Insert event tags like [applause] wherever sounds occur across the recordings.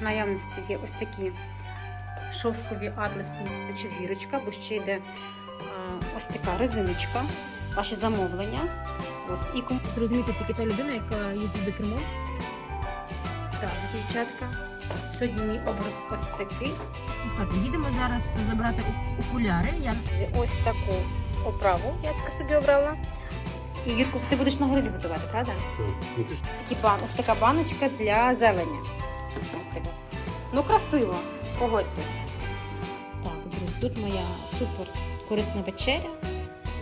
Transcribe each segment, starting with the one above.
в наявності є ось такі шовкові атласні четвірочка, бо ще йде ось така резиночка, ваші замовлення. Ось і Зрозуміти тільки та людина, яка їздить за кермом. так, дівчатка. Сьогодні мій образ ось такий. Дівчата, їдемо зараз забрати окуляри. Я Ось таку оправу Яська собі обрала. І Юрку, ти будеш на городі готувати, правда? Ну ти ж Такі бан... Ось така баночка для зелені. Ну, красиво, погодьтесь. Так, друзі, тут моя супер корисна вечеря.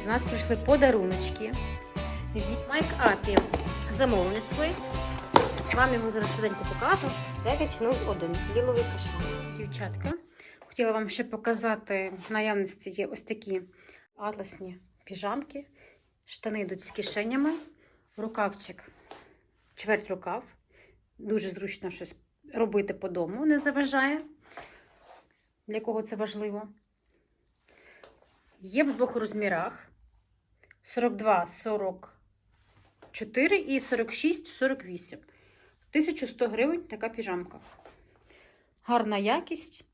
До нас прийшли подаруночки від майк-апі. Замовлення свої. Вам його зараз швиденько покажу. 901 ліловий кашан. Дівчатка, хотіла вам ще показати, в наявності є ось такі атласні піжамки. Штани йдуть з кишенями, рукавчик, чверть рукав. Дуже зручно щось робити по дому, не заважає. Для кого це важливо. Є в двох розмірах: 42, 44 і 46, 48. 1100 гривень така піжамка. Гарна якість.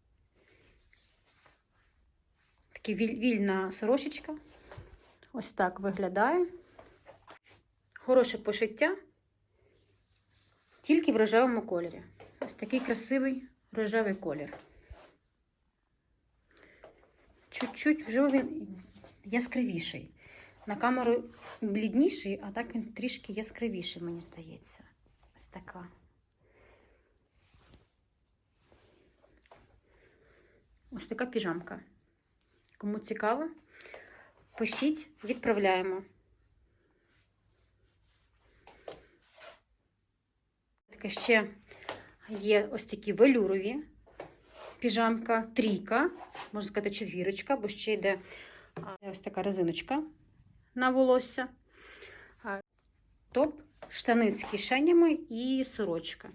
Така вільна сорочечка. Ось так виглядає. Хороше пошиття, тільки в рожевому кольорі. Ось такий красивий рожевий колір. Чуть-чуть вже він яскравіший. На камеру блідніший, а так він трішки яскравіший, мені здається. Ось така. Ось така піжамка. Кому цікаво, пишіть, відправляємо. Таке ще є ось такі велюрові піжамка, трійка, можна сказати, четвірочка, бо ще йде ось така резиночка на волосся. Топ, штани з кишенями і сорочка.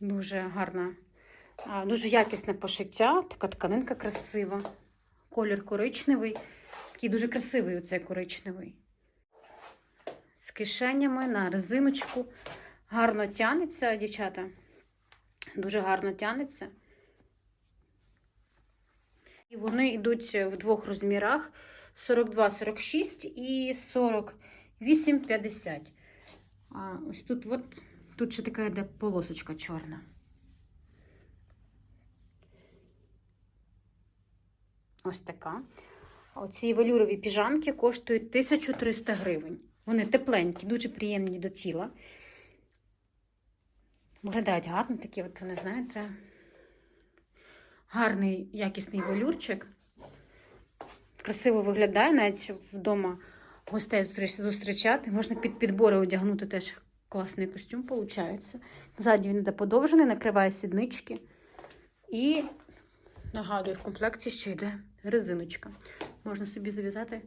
Дуже гарна, дуже якісне пошиття, така тканинка красива. Колір коричневий. Такий дуже красивий оцей коричневий. З кишенями на резиночку. Гарно тянеться, дівчата. Дуже гарно тянеться. І вони йдуть в двох розмірах: 42, 46 і 48, 50. А ось тут, от, тут ще така йде полосочка чорна. Ось така. Оці велюрові піжамки коштують 1300 гривень. Вони тепленькі, дуже приємні до тіла. Виглядають гарно, такі, от вони, знаєте, гарний якісний велюрчик. Красиво виглядає, навіть вдома гостей зустрічати. Можна під підбори одягнути теж класний костюм, виходить. Ззаді він йде подовжений, накриває сіднички. І нагадую, в комплекті ще йде резиночка. Можна собі зав'язати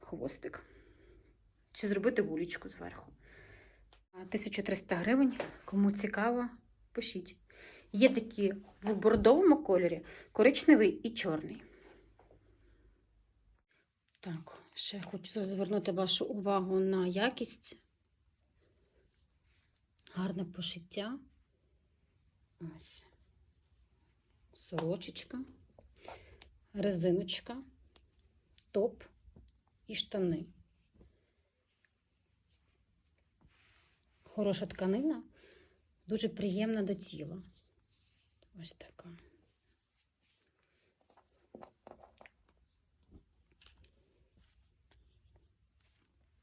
хвостик. Чи зробити вулічку зверху. 1300 гривень. Кому цікаво, пишіть. Є такі в бордовому кольорі, коричневий і чорний. Так, ще хочу звернути вашу увагу на якість. Гарне пошиття. Ось. Сорочечка, резиночка, топ і штани. Хороша тканина, дуже приємна до тіла. Ось така.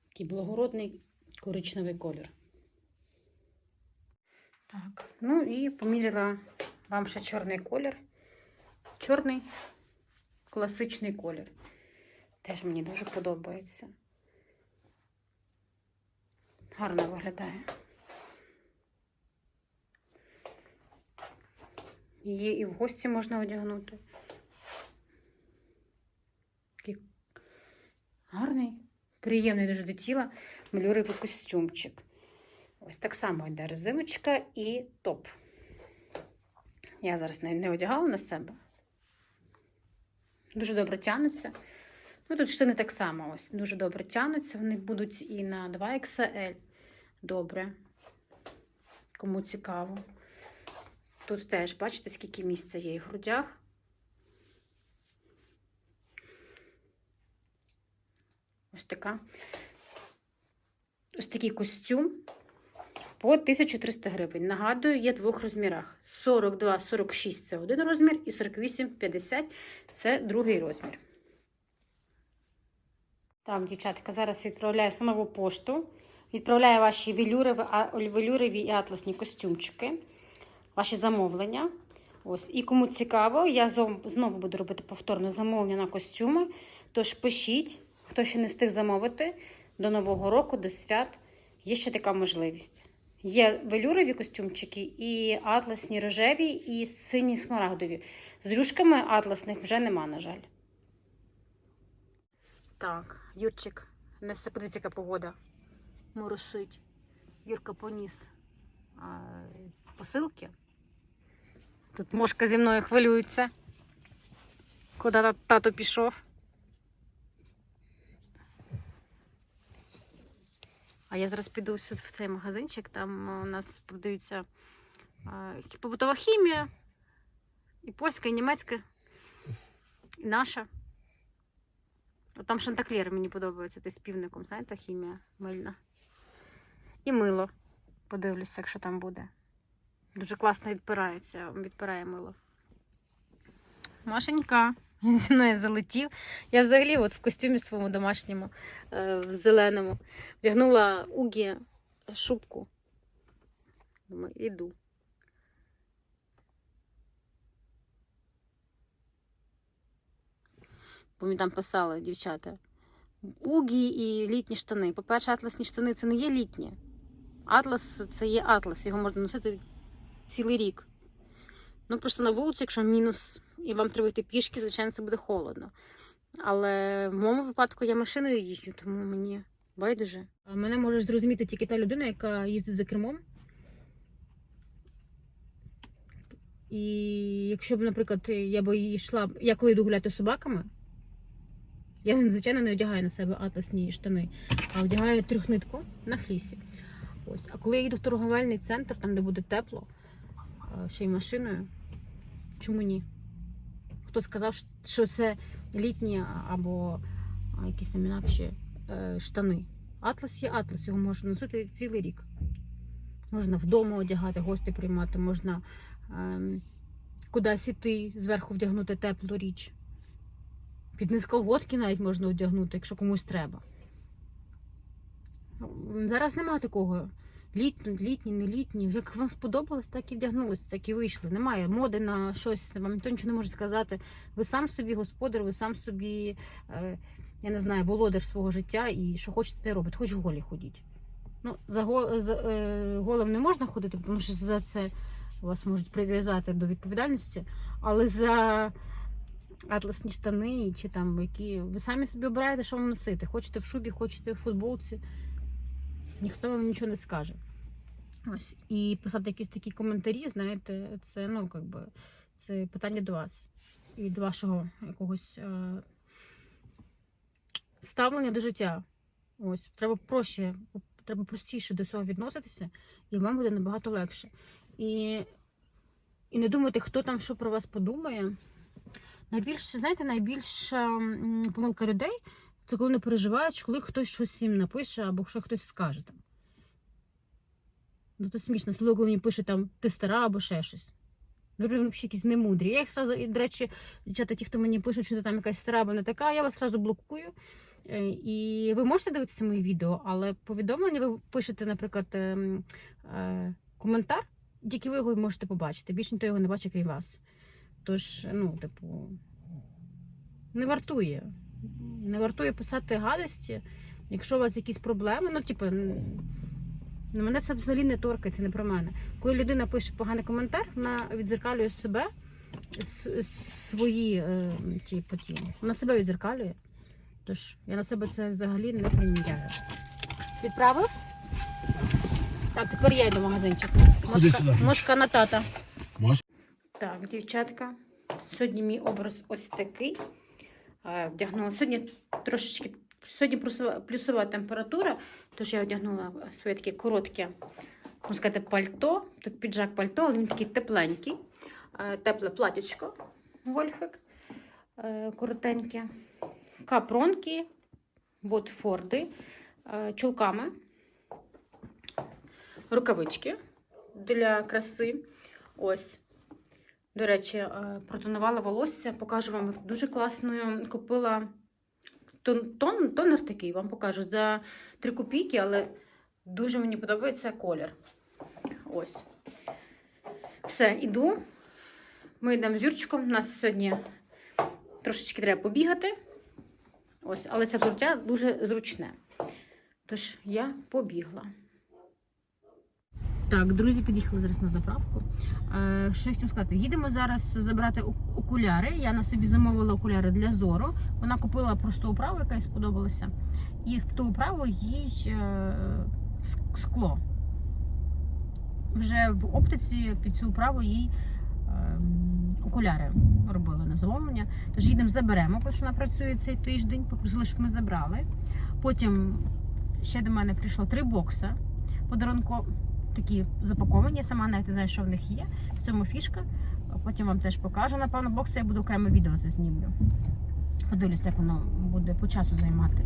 Такий благородний коричневий колір. Так, ну і поміряла вам ще чорний колір. Чорний класичний колір. Теж мені дуже подобається. Гарно виглядає. Її і в гості можна одягнути. Такий гарний, приємний дуже до тіла мальоровий костюмчик. Ось так само йде резиночка і топ. Я зараз не, одягала на себе. Дуже добре тянуться. Ну, тут штани так само ось дуже добре тянуться. Вони будуть і на 2XL. Добре. кому цікаво. Тут теж, бачите, скільки місця є і в грудях. Ось така. Ось такий костюм по 1300 гривень. Нагадую, є в двох розмірах: 42-46 це один розмір, і 48-50 це другий розмір. Так, дівчатка, зараз відправляю на нову пошту. Відправляю ваші велюрові, велюрові і атласні костюмчики, ваші замовлення. Ось. І кому цікаво, я знову буду робити повторне замовлення на костюми. Тож пишіть, хто ще не встиг замовити до Нового року, до свят. Є ще така можливість. Є велюрові костюмчики, і атласні рожеві, і сині смарагдові. З рюшками атласних вже нема, на жаль. Так, Юрчик, несе, подивіться, яка погода. Моросить. Юрка поніс а, посилки. Тут мошка зі мною хвилюється. Куди тато пішов? А я зараз піду в цей магазинчик. Там е, у нас продаються е, побутова хімія, і польська, і німецька, і наша. От Там шантаклєр мені подобається, ти з півником, знаєте, хімія мильна. І мило. Подивлюся, якщо там буде. Дуже класно відпирається, відпирає мило. Машенька, [laughs] він зі мною залетів. Я взагалі от в костюмі своєму домашньому, е, в зеленому, вдягнула Угі шубку. Думаю, іду. Бо мені там писали дівчата. Угі і літні штани. По-перше, атласні штани це не є літні. Атлас це є атлас, його можна носити цілий рік. Ну, просто на вулиці, якщо мінус, і вам треба йти пішки, звичайно, це буде холодно. Але в моєму випадку я машиною їжджу, тому мені байдуже. Мене може зрозуміти тільки та людина, яка їздить за кермом. І якщо б, наприклад, я б йшла, я коли йду гуляти з собаками, я, звичайно, не одягаю на себе атласні штани, а одягаю трьохнитку на флісі. Ось. А коли я їду в торговельний центр, там, де буде тепло, ще й машиною, чому ні? Хто сказав, що- це літні або якісь там інакші е, штани? Атлас є атлас, його можна носити цілий рік. Можна вдома одягати, гості приймати, можна ем, кудись іти, зверху вдягнути теплу річ. Під низ колготки навіть можна одягнути, якщо комусь треба. Зараз немає такого. Літні, літні, не літні. Як вам сподобалось, так і вдягнулися, так і вийшли. Немає моди на щось, вам ніхто нічого не може сказати. Ви сам собі господар, ви сам собі, е, я не знаю, володар свого життя і що хочете, те робите. Хоч голі ходіть. Ну, за, е, голим не можна ходити, тому що за це вас можуть прив'язати до відповідальності, але за атласні штани чи там які. Ви самі собі обираєте, що вам носити. Хочете в шубі, хочете в футболці. Ніхто вам нічого не скаже. Ось. І писати якісь такі коментарі, знаєте, це, ну, как би, це питання до вас. І до вашого якогось е- ставлення до життя. Ось, треба проще, треба простіше до цього відноситися, і вам буде набагато легше. І, і не думайте, хто там що про вас подумає. Найбільше, знаєте, найбільша помилка людей це коли не переживають, коли хтось щось їм напише або що хтось скаже там. Ну, то смішно, особливо, коли мені пише там ти стара або ще щось. Ну, вони взагалі якісь немудрі. Я їх сразу, і, до речі, дівчата, ті, хто мені пишуть, що ти там якась стара або не така, я вас сразу блокую. Е, І ви можете дивитися мої відео, але повідомлення ви пишете, наприклад, ем, е, коментар, тільки ви його можете побачити. Більше ніхто його не бачить, крім вас. Тож, ну, типу, не вартує. Не вартує писати гадості, якщо у вас якісь проблеми. Ну, типу, на мене це взагалі не торкається, не про мене. Коли людина пише поганий коментар, вона відзеркалює себе, свої е, ті, поті. Вона себе відзеркалює. Тож я на себе це взагалі не приміряю. Відправив? Так, тепер я йду в магазинчик. Мошка, мошка на тата. Так, дівчатка. Сьогодні мій образ ось такий. Е, Вдягнула. Сьогодні трошечки сьогодні плюсова температура, тож я одягнула своє таке коротке можна сказати, пальто, так піджак пальто, але він такий тепленький. Е, Тепле платічко, гольфик, е, коротеньке, капронки, ботфорди, е, чулками, рукавички для краси. Ось. До речі, протонувала волосся, покажу вам дуже класною. Купила тон, тон, тонер такий, вам покажу за 3 копійки, але дуже мені подобається колір. Ось. Все, іду. Ми йдемо з Юрчиком. У нас сьогодні трошечки треба побігати. Ось, але це взуття дуже зручне. Тож я побігла. Так, друзі, під'їхали зараз на заправку. Е, що я хотів сказати? Їдемо зараз забрати окуляри. Я на собі замовила окуляри для зору. Вона купила просту оправу, яка їй сподобалася. І в ту оправу їй е, скло. Вже в оптиці під цю оправу їй е, окуляри робили на замовлення. Тож їдемо заберемо, тому що вона працює цей тиждень. Попросили, щоб ми забрали. Потім ще до мене прийшло три бокса подарунку такі запаковані. Сама навіть не знаю, що в них є. В цьому фішка. Потім вам теж покажу. Напевно, бокси я буду окреме відео зазнімлю. Подивлюся, як воно буде по часу займати.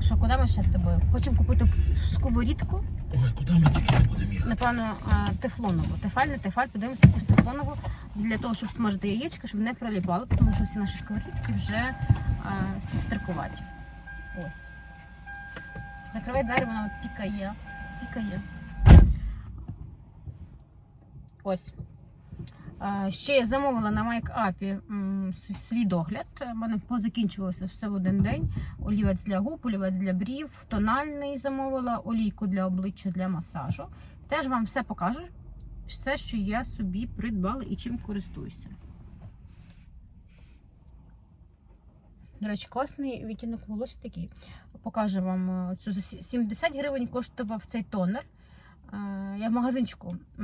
Що, куди ми ще з тобою? Хочемо купити сковорідку, Ой, куди ми тільки не будемо їхати? напевно, тефлонову. Тефаль, не тефаль, подивимося якусь тефлонову для того, щоб смажити яєчка, щоб не приліпало, тому що всі наші сковорідки вже а, підстрикуваті. Ось. Закривай двері, вона пікає. Пікає. Ось. Ще я замовила на майк-апі свій догляд. У мене позакінчувалося все в один день. Олівець для губ, олівець для брів, тональний замовила, олійку для обличчя для масажу. Теж вам все покажу. Все, що я собі придбала і чим користуюся. До речі, класний відтінок волосся такий. Покажу вам е, цю за 70 гривень коштував цей тонер. Е, Я в магазинчику. В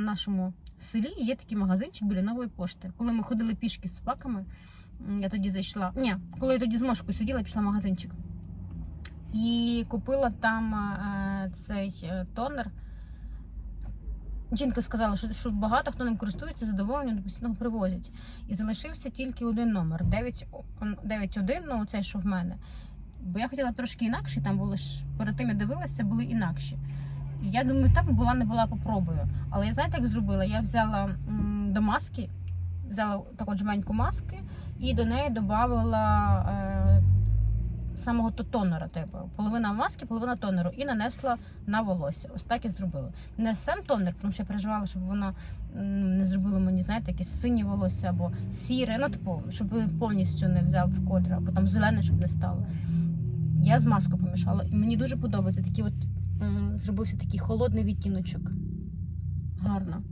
нашому селі є такий магазинчик біля нової пошти. Коли ми ходили пішки з собаками, я тоді зайшла. Ні, коли я тоді з мошкою сиділа, пішла в магазинчик. І купила там е, цей е, тонер. Жінка сказала, що, що багато хто ним користується, задоволення до постійного привозять. І залишився тільки один номер 9, 9.1, ну цей, що в мене. Бо я хотіла трошки інакше, там були ж перед тим я дивилася, були інакші. Я думаю, так була не була, попробую. Але я знаєте, як зробила? Я взяла до маски, взяла таку жменьку маски і до неї додавала е, самого то тонера, типу, половина маски, половина тонеру, і нанесла на волосся. Ось так і зробила. Не сам тонер, тому що я переживала, щоб воно не зробило мені, знаєте, якесь синє волосся або сіре, ну типу, щоб повністю не взяв в колір, або там зелене, щоб не стало. Я з маскою помішала, і мені дуже подобається. Такі от зробився такий холодний відтіночок. Гарно.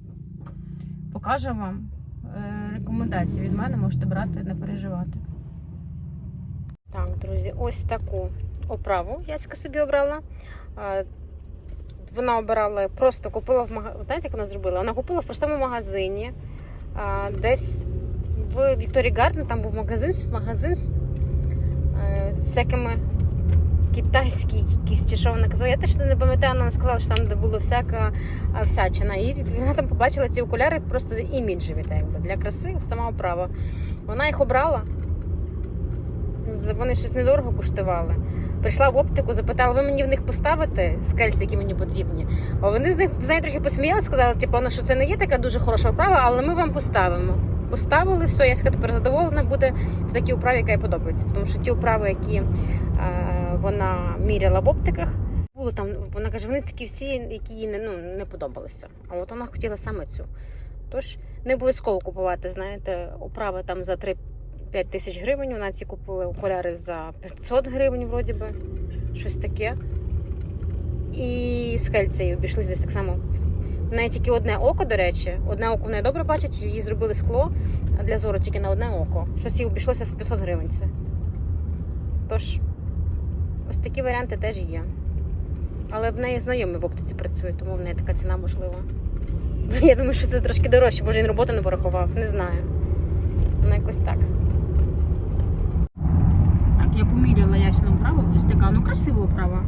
Покажу вам е, рекомендації від мене, можете брати, не переживати. Так, друзі, ось таку оправу Яська собі обрала. Вона обирала, просто купила в магазині. Знаєте, як вона зробила? Вона купила в простому магазині. Десь в Вікторі Гарден, там був магазин, магазин е, з всякими китайські якісь чи що вона казала. Я теж не пам'ятаю, вона сказала, що там де було всяка всячина. І вона там побачила ці окуляри просто іміджеві, так якби для краси, сама оправа. Вона їх обрала. Вони щось недорого коштували. Прийшла в оптику, запитала, ви мені в них поставите скельці, які мені потрібні. А вони з них з нею трохи посміялися, сказали, типу, ну, що це не є така дуже хороша оправа, але ми вам поставимо. Поставили, все, я тепер задоволена буде в такій управі, яка їй подобається. Тому що ті управи, які вона міряла в оптиках, було там, вона каже, вони такі всі, які їй не, ну, не подобалися. А от вона хотіла саме цю. Тож не обов'язково купувати, знаєте, оправи там за 3 5 тисяч гривень. Вона ці купили окуляри за 500 гривень, вроді би, щось таке. І скельці обійшлися десь так само. В неї тільки одне око, до речі, одне око в неї добре бачить, їй зробили скло для зору тільки на одне око. Щось їй обійшлося в 500 гривень. Тож, ось такі варіанти теж є. Але в неї знайомі в оптиці працює, тому в неї така ціна можлива. Я думаю, що це трошки дорожче, може він роботу не порахував, не знаю. Ну, якось так. Так, я поміряла ясну оправу, ось така, ну красива оправа.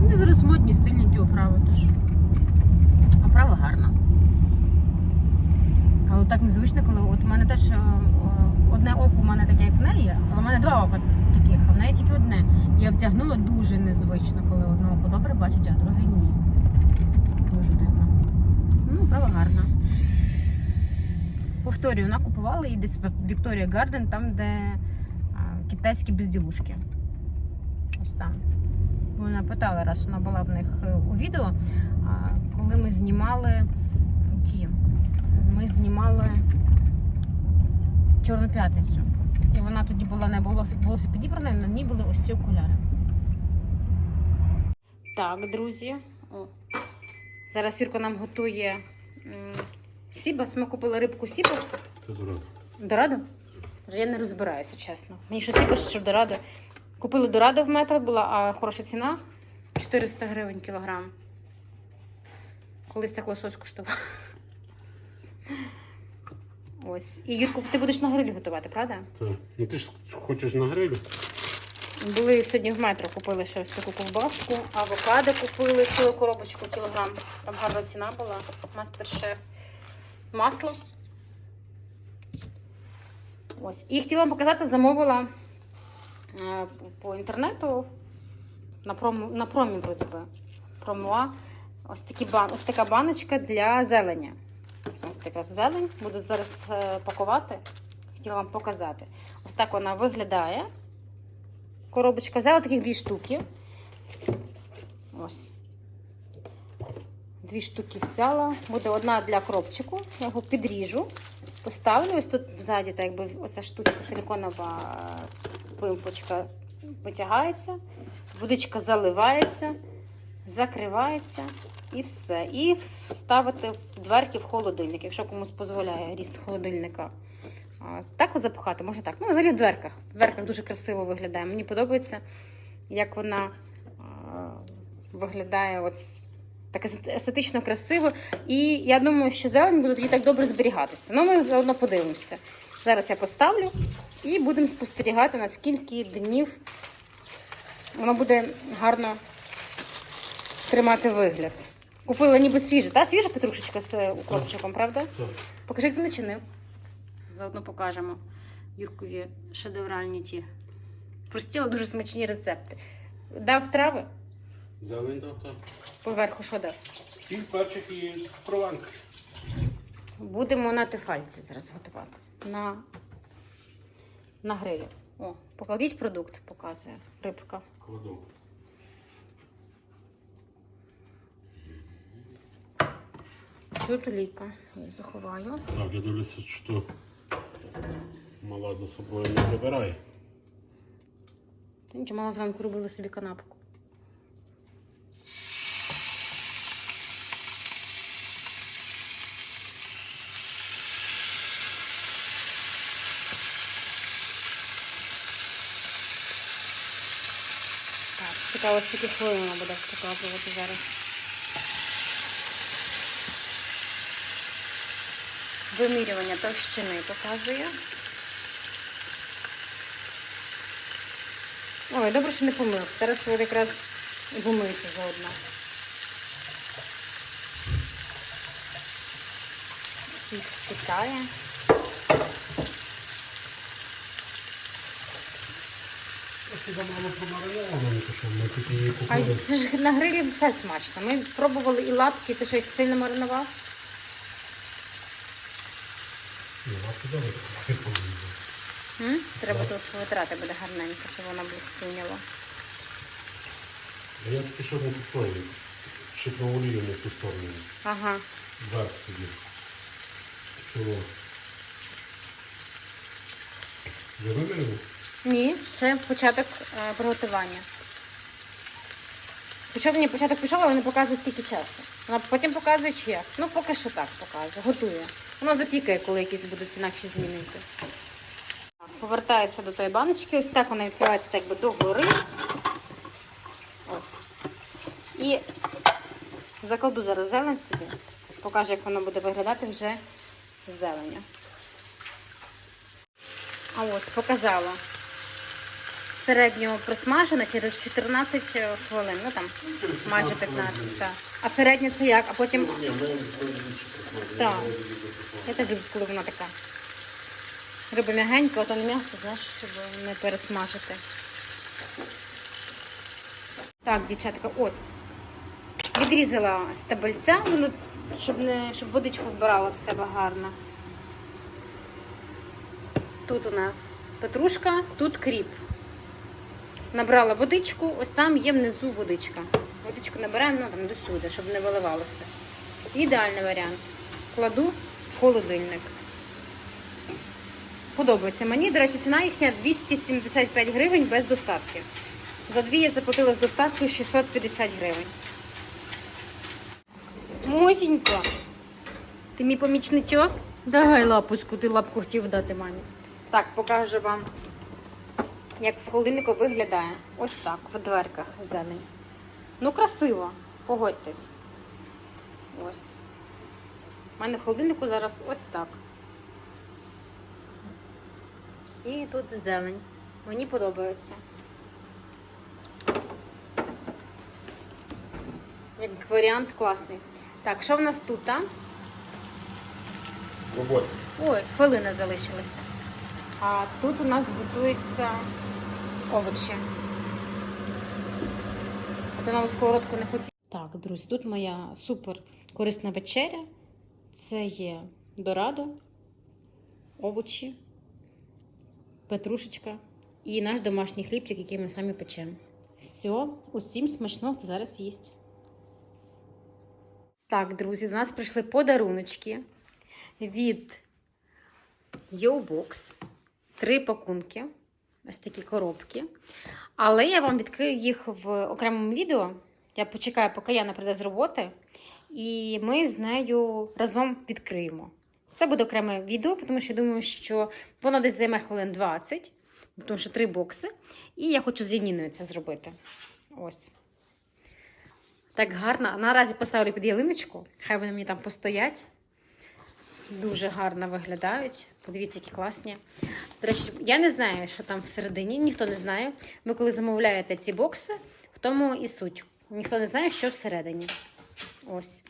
Вони зараз модні, стильні ті оправи теж. Оправа гарна. Але так незвично, коли от у мене теж е, е, одне око у мене таке, як в неї, але в мене два ока неї тільки одне. Я втягнула дуже незвично, коли одне око добре бачить, а друге ні. Дуже дивно. Ну, оправа гарна. Повторюю, вона купувала її десь в Victoria Garden, там, де китайські безділушки. Ось там. Вона питала, раз вона була в них е, у відео, коли ми знімали ті. Ми знімали Чорну п'ятницю. І вона тоді була не волосся, волосся підібране, на ній були ось ці окуляри. Так, друзі. О. Зараз Юрка нам готує сібас. Ми купили рибку сібас. Це дорого. Дорадо? Я не розбираюся, чесно. Мені що сібас, що дорадо. Купили дорадо в метро, була а хороша ціна 400 гривень кілограм. Колись так лосось коштував. Ось. І Юрку, ти будеш на грилі готувати, правда? Так. Ну ти ж хочеш на грилі? Були сьогодні в метро, купили ще ось таку ковбаску, авокадо купили цілу коробочку кілограм. Там гарна ціна була. Мастер-шеф. Масло. Ось. І хотіла вам показати, замовила е, по інтернету на промо, на промі, вроді би. Промоа. Ось, такі бан, ось така баночка для зелені. Ось якраз зелень. Буду зараз е, пакувати. Хотіла вам показати. Ось так вона виглядає. Коробочка взяла таких дві штуки. Ось. Дві штуки взяла. Буде одна для кропчику. Я його підріжу, поставлю. Ось тут ззаді, так якби оця штучка силиконова пимпочка витягається, водичка заливається, закривається і все. І ставити в дверки в холодильник, якщо комусь дозволяє ріст холодильника. Так запхати, можна так. Ну, взагалі в дверках. В дверках дуже красиво виглядає. Мені подобається, як вона виглядає от так естетично красиво. І я думаю, що зелень буде тоді так добре зберігатися. Ну, ми заодно подивимося. Зараз я поставлю і будемо спостерігати, наскільки днів воно буде гарно тримати вигляд. Купила ніби свіже, та? Свіжа петрушечка з е, укропчиком, правда? Так. Покажи, як ти начинив. Заодно покажемо Юркові шедевральні ті. Прості, дуже смачні рецепти. Дав трави, Зелень дав так. поверху що дав? Сіль, перчик і прованський. Будемо на тефальці зараз готувати. На, на грилі. О, покладіть продукт, показує рибка. Кладу. Тут олійка. Я заховаю. Так, я дивлюся, що мала за собою не прибирає. Та Нічого, мала зранку робила собі канапку. Так, цікаво, скільки хвилин вона буде показувати зараз. Вимірювання товщини показує. Ой, добре, що не помив. Зараз ви якраз і помиється заодно. Сік стікає. Я хіба мало помариновано, що ми тут її А це ж на грилі все смачно. Ми пробували і лапки, ти що їх сильно маринував? Ну, а куди ви так помили? М? Треба тут витрати буде гарненько, щоб вона блистіняла. А я таки що не тут шипну олію не сторону. Ага. Вверх собі. Чого? Ви вимірили? Ні, це початок е, приготування. Почав мені початок пішов, але не показує скільки часу. Вона потім показує чи як. Ну, поки що так показує, готує. Воно запікає, коли якісь будуть інакші змінити. Повертаюся до тої баночки. Ось так вона відкривається так би догори. Ось. І закладу зараз зелень сюди. Покажу, як воно буде виглядати вже з зеленю. А ось показала. Середнього просмажена через 14 хвилин. Ну там майже 15. Так. А середня це як? А потім. Так. Я теж люблю, коли вона така. Риба м'ягенька, а то не м'ясо, знаєш, щоб не пересмажити. Так, дівчатка, ось. Відрізала стебельця, ну, щоб, не, щоб водичку вбирала в себе гарно. Тут у нас петрушка, тут кріп. Набрала водичку, ось там є внизу водичка. Водичку набираємо ну, там, до сюди, щоб не виливалося. Ідеальний варіант. Кладу в холодильник. Подобається мені. До речі, ціна їхня 275 гривень без доставки. За дві я заплатила з доставкою 650 гривень. Мосінько, ти мій помічничок? Давай лапочку, ти лапку хотів дати мамі. Так, покажу вам, як в холодильнику виглядає. Ось так, в дверках зелень. Ну, красиво, погодьтесь. Ось. У мене в холодильнику зараз ось так. І тут зелень. Мені подобається. Як варіант класний. Так, що в нас тут? А? Роботи. Ой, хвилина залишилася. А тут у нас готуються овочі. А то на сковородку не хотіла. Так, друзі, тут моя супер корисна вечеря. Це є дорадо, овочі, петрушечка і наш домашній хлібчик, який ми самі печемо. Все, усім смачного хто зараз їсть. Так, друзі, до нас прийшли подаруночки від Йоубокс. Три пакунки. Ось такі коробки. Але я вам відкрию їх в окремому відео. Я почекаю, поки Яна прийде з роботи. І ми з нею разом відкриємо. Це буде окреме відео, тому що я думаю, що воно десь займе хвилин 20, тому що три бокси. І я хочу з Яніною це зробити. Ось. Так гарно. Наразі поставлю під ялиночку. Хай вони мені там постоять. Дуже гарно виглядають. Подивіться, які класні. До речі, я не знаю, що там всередині, ніхто не знає. Ви коли замовляєте ці бокси, в тому і суть. Ніхто не знає, що всередині. Ось.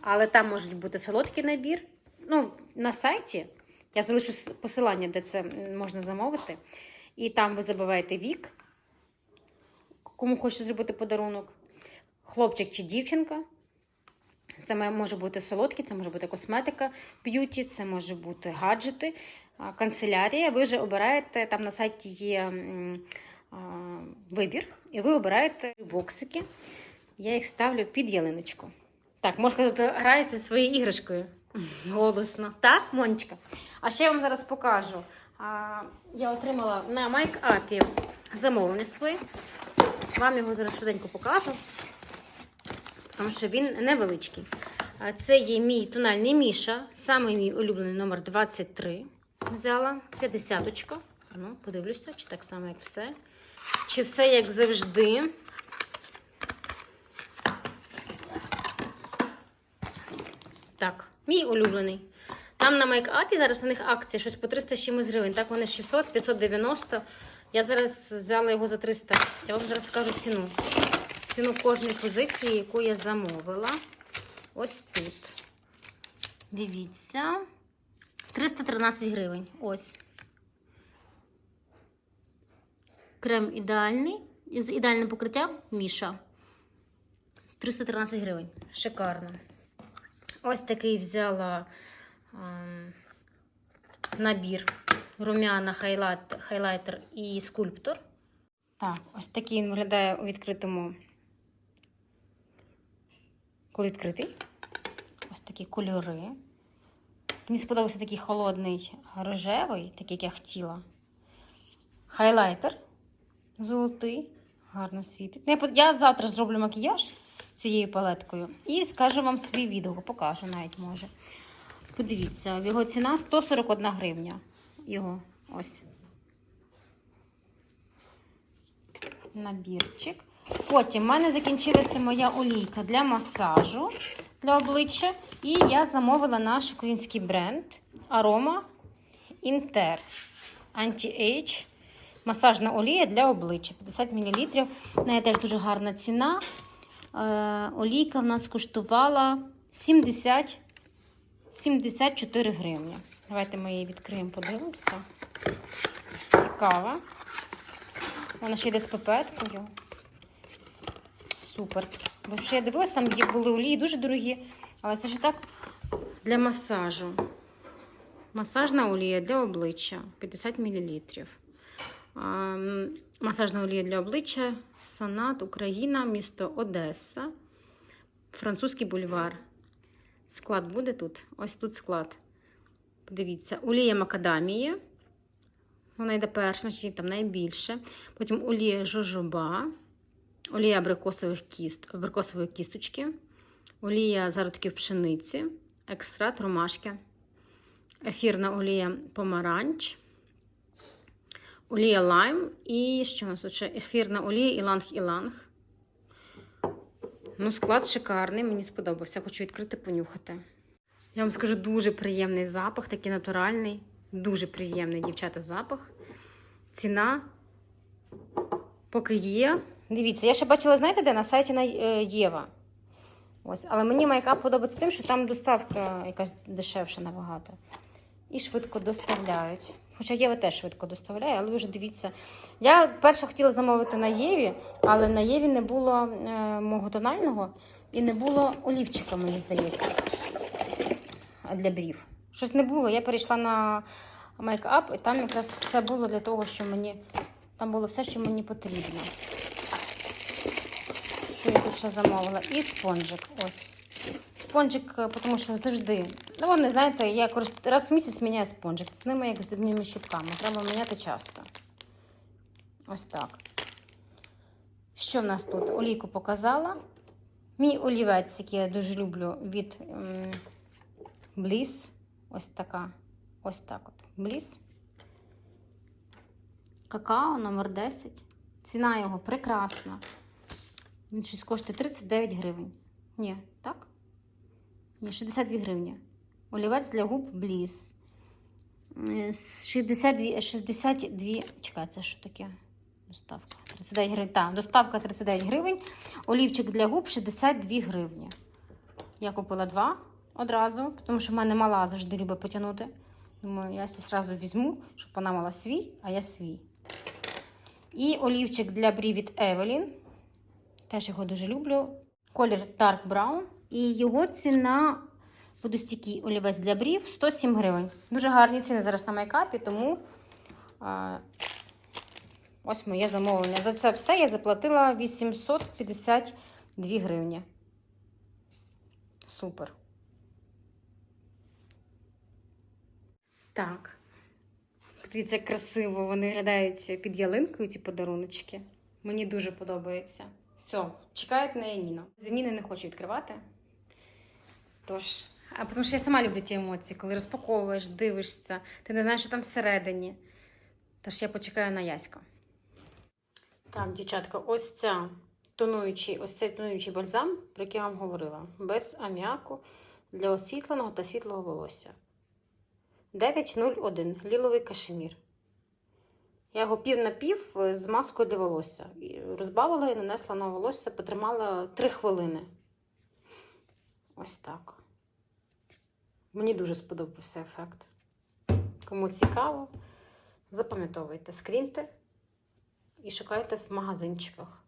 Але там може бути солодкий набір. Ну, на сайті я залишу посилання, де це можна замовити. І там ви забиваєте вік, кому хочете зробити подарунок, хлопчик чи дівчинка. Це може бути солодкі, це може бути косметика, б'юті, це може бути гаджети, канцелярія. Ви вже обираєте, там на сайті є вибір, і ви обираєте боксики. Я їх ставлю під ялиночку. Так, Мошка тут грається своєю іграшкою. [laughs] Голосно. Так, Монечка? А ще я вам зараз покажу. Я отримала на майк-апі замовлення своє. Вам його зараз швиденько покажу тому що він невеличкий. Це є мій тональний Міша, саме мій улюблений номер 23. Взяла 50-очку. Ну, подивлюся, чи так само, як все. Чи все як завжди. Так, мій улюблений. Там на мейкапі зараз на них акція щось по 300 з чимось гривень. Так, вони 600, 590. Я зараз взяла його за 300. Я вам зараз скажу ціну ціну кожної позиції, яку я замовила. Ось тут. Дивіться. 313 гривень. Ось. Крем ідеальний. З ідеальним покриттям Міша. 313 гривень. Шикарно. Ось такий взяла ем, набір румяна, хайлайтер і скульптор. Так, ось такий він виглядає у відкритому. Коли відкритий. Ось такі кольори. Мені сподобався такий холодний рожевий, такий, як я хотіла. Хайлайтер золотий, гарно світить. Ну, Я, завтра зроблю макіяж з цією палеткою і скажу вам свій відгук, покажу навіть може. Подивіться, його ціна 141 гривня. Його ось. набірчик. Потім в мене закінчилася моя олійка для масажу для обличчя. І я замовила наш український бренд Aroma Inter Anti-Age масажна олія для обличчя 50 мл. В неї теж дуже гарна ціна. Е, олійка в нас коштувала 70, 74 гривні. Давайте ми її відкриємо, подивимося. Цікава. Вона ще йде з пипеткою. Супер. Взагалі, я дивилась, там є були олії дуже дорогі, але це ж так для масажу. Масажна олія для обличчя 50 мл. Масажна олія для обличчя Санат, Україна, місто Одеса, французький бульвар. Склад буде тут. Ось тут склад. Подивіться, олія макадамії. Вона йде перша, значить там найбільше. Потім олія жожоба, олія абрикосових кіст, абрикосової кісточки, олія зародків пшениці, екстракт ромашки, ефірна олія помаранч, олія лайм і що у нас тут ще? Ефірна олія іланг-іланг. Ну, склад шикарний, мені сподобався. Хочу відкрити, понюхати. Я вам скажу, дуже приємний запах, такий натуральний. Дуже приємний, дівчата, запах. Ціна поки є. Дивіться, я ще бачила, знаєте, де на сайті на е, Єва. Ось, але мені майкап подобається тим, що там доставка якась дешевша набагато. І швидко доставляють. Хоча Єва теж швидко доставляє, але ви вже дивіться. Я перше хотіла замовити на Єві, але на Єві не було е, мого тонального і не було олівчика, мені здається, для брів. Щось не було. Я перейшла на мейкап, і там якраз все було для того, що мені. Там було все, що мені потрібно. Ще замовила? І спонжик. Ось. Спонжик, е, тому що завжди. Ну, вони, знаєте, я корист... раз в місяць міняю спонжик. З ними як з зубними щітками. Треба міняти часто. Ось так. Що в нас тут? Олійку показала. Мій олівець, який я дуже люблю, від Bliss. Ось така. Ось так от. Бліс. Какао номер 10. Ціна його прекрасна. Він щось коштує 39 гривень. Ні, так? Ні, 62 гривні. Олівець для губ Бліс. Е, 62, 62. Чекай, це що таке? Доставка. 39 гривень. Так, доставка 39 гривень. Олівчик для губ 62 гривні. Я купила два одразу, тому що в мене мала завжди любить потягнути. Думаю, я одразу візьму, щоб вона мала свій, а я свій. І олівчик для брів від Evelyn. Теж його дуже люблю. Колір Dark Brown. І його ціна водостійкий олівець для брів 107 гривень. Дуже гарні ціни зараз на майкапі, тому а, ось моє замовлення. За це все я заплатила 852 гривні. Супер. Так. Дивіться, як красиво вони виглядають під ялинкою, ці подаруночки. Мені дуже подобається. Все, чекають на Яніну. Яніни не хочу відкривати. Тож, а тому що я сама люблю ті емоції, коли розпаковуєш, дивишся, ти не знаєш, що там всередині. Тож я почекаю на Яська. Так, дівчатка, ось ця тонуючий, ось цей тонуючий бальзам, про який я вам говорила, без аміаку для освітленого та світлого волосся. 901 ліловий кашемір. Я його пів на пів з маскою для волосся. Розбавила і нанесла на волосся, потримала 3 хвилини. Ось так. Мені дуже сподобався ефект. Кому цікаво, запам'ятовуйте, скріньте і шукайте в магазинчиках.